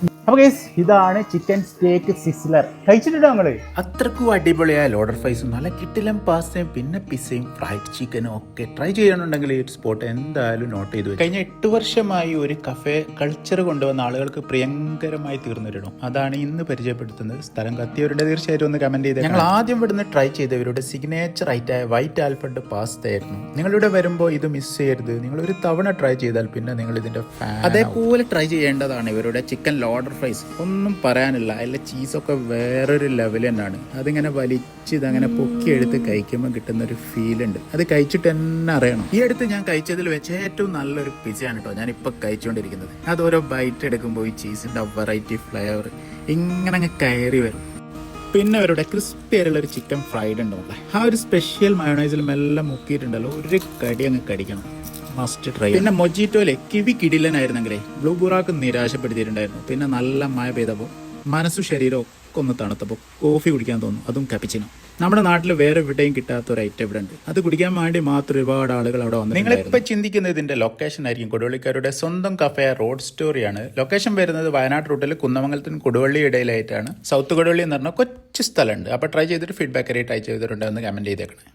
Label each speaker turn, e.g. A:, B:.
A: അപ്പൊ ഗൈസ് ഇതാണ് ചിക്കൻ സ്റ്റേക്ക് സിസ്ലർ കഴിച്ചിട്ടുണ്ടോ നിങ്ങൾ?
B: അത്രക്കും അടിപൊളിയായ ലോഡർ ഫ്രൈസും നല്ല കിട്ടിലും പാസ്തയും പിന്നെ പിസയും ഫ്രൈഡ് ചിക്കനും ഒക്കെ ട്രൈ ചെയ്യാനുണ്ടെങ്കിൽ ഈ സ്പോട്ട് എന്തായാലും നോട്ട് ചെയ്തു. കഴിഞ്ഞ എട്ട് വർഷമായി ഒരു കഫേ കൾച്ചർ കൊണ്ടുവന്ന ആളുകൾക്ക് പ്രിയങ്കരമായി തീർന്നിരണം അതാണ് ഇന്ന് പരിചയപ്പെടുത്തുന്നത്. സ്ഥലം കത്തിയവരുടെ തീർച്ചയായിട്ടും ഒന്ന് കമന്റ് ചെയ്ത് ഞങ്ങൾ ആദ്യം ഇവിടുന്ന് ട്രൈ ചെയ്തവരുടെ സിഗ്നേച്ചർ ഐറ്റായ വൈറ്റ് ആൽഫഡ് പാസ്ത ആയിരുന്നു. നിങ്ങളിവിടെ വരുമ്പോൾ ഇത് മിസ് ചെയ്യരുത്. നിങ്ങൾ ഒരു തവണ ട്രൈ ചെയ്താൽ പിന്നെ നിങ്ങൾ ഇതിന്റെ ഫാൻ അതേപോലെ ട്രൈ ചെയ്യേണ്ടതാണ് ഇവരുടെ ചിക്കൻ ലോഡർ ഫ്രൈസ് ഒന്നും പറയാനില്ല. അതിലെ ചീസൊക്കെ വേറൊരു ലെവൽ തന്നെയാണ്. അതിങ്ങനെ വലിച്ച് ഇതങ്ങനെ പൊക്കി എടുത്ത് കഴിക്കുമ്പോൾ കിട്ടുന്ന ഒരു ഫീൽ ഉണ്ട്. അത് കഴിച്ചിട്ട് തന്നെ അറിയണം. ഈ അടുത്ത് ഞാൻ കഴിച്ചതിൽ വെച്ച് ഏറ്റവും നല്ലൊരു പിസയാണ് കേട്ടോ ഞാൻ ഇപ്പൊ കഴിച്ചുകൊണ്ടിരിക്കുന്നത് അത് ഓരോ ബൈറ്റ് എടുക്കുമ്പോൾ ഈ ചീസിന്റെ വെറൈറ്റി ഫ്ലേവർ ഇങ്ങനെ അങ്ങ് കയറി വരും. പിന്നെ അവരുടെ ക്രിസ്പി ആയിട്ടുള്ള ഒരു ചിക്കൻ ഫ്രൈഡ് ഉണ്ടോ ആ ഒരു സ്പെഷ്യൽ മയോണൈസിൽ മെല്ലെ മുക്കിയിട്ടുണ്ടല്ലോ. ഒരു കടി അങ്ങ് കടിക്കണം. മസ്റ്റ് ട്രൈ പിന്നെ മൊജിറ്റോയിലെ കിവി കിടിലനായിരുന്നെങ്കിലേ ബ്ലൂ ബുറാക്ക് നിരാശപ്പെടുത്തിയിട്ടുണ്ടായിരുന്നു. പിന്നെ നല്ല മഴ പെയ്തപ്പോൾ മനസ്സും ശരീരവും ഒക്കെ ഒന്ന് തണുത്തപ്പോൾ കോഫി കുടിക്കാൻ തോന്നും അതും കപ്പിച്ചിനു നമ്മുടെ നാട്ടിൽ വേറെ എവിടെയും കിട്ടാത്ത ഒരു ഐറ്റം ഇവിടെ ഉണ്ട്. അത് കുടിക്കാൻ വേണ്ടി മാത്രം ഒരുപാട് ആളുകൾ അവിടെ വന്നു നിങ്ങളിപ്പോൾ ചിന്തിക്കുന്നത് ഇതിന്റെ ലൊക്കേഷൻ ആയിരിക്കും. കൊടുവള്ളിക്കാരുടെ സ്വന്തം കഫേ റോഡ് സ്റ്റോറിയാണ് ലൊക്കേഷൻ വരുന്നത് വയനാട് റൂട്ടിൽ കുന്നമംഗലത്തിനും കൊടുവള്ളി ഇടയിലായിട്ടാണ്. സൗത്ത് കൊടുവള്ളി എന്ന് പറഞ്ഞ കൊച്ചു സ്ഥലമുണ്ട്. അപ്പോൾ ട്രൈ ചെയ്തിട്ട് ഫീഡ്ബാക്ക് ആയിട്ട് ട്രൈ ചെയ്തിട്ടുണ്ടെന്ന് കമന്റ് ചെയ്തേക്കണേ.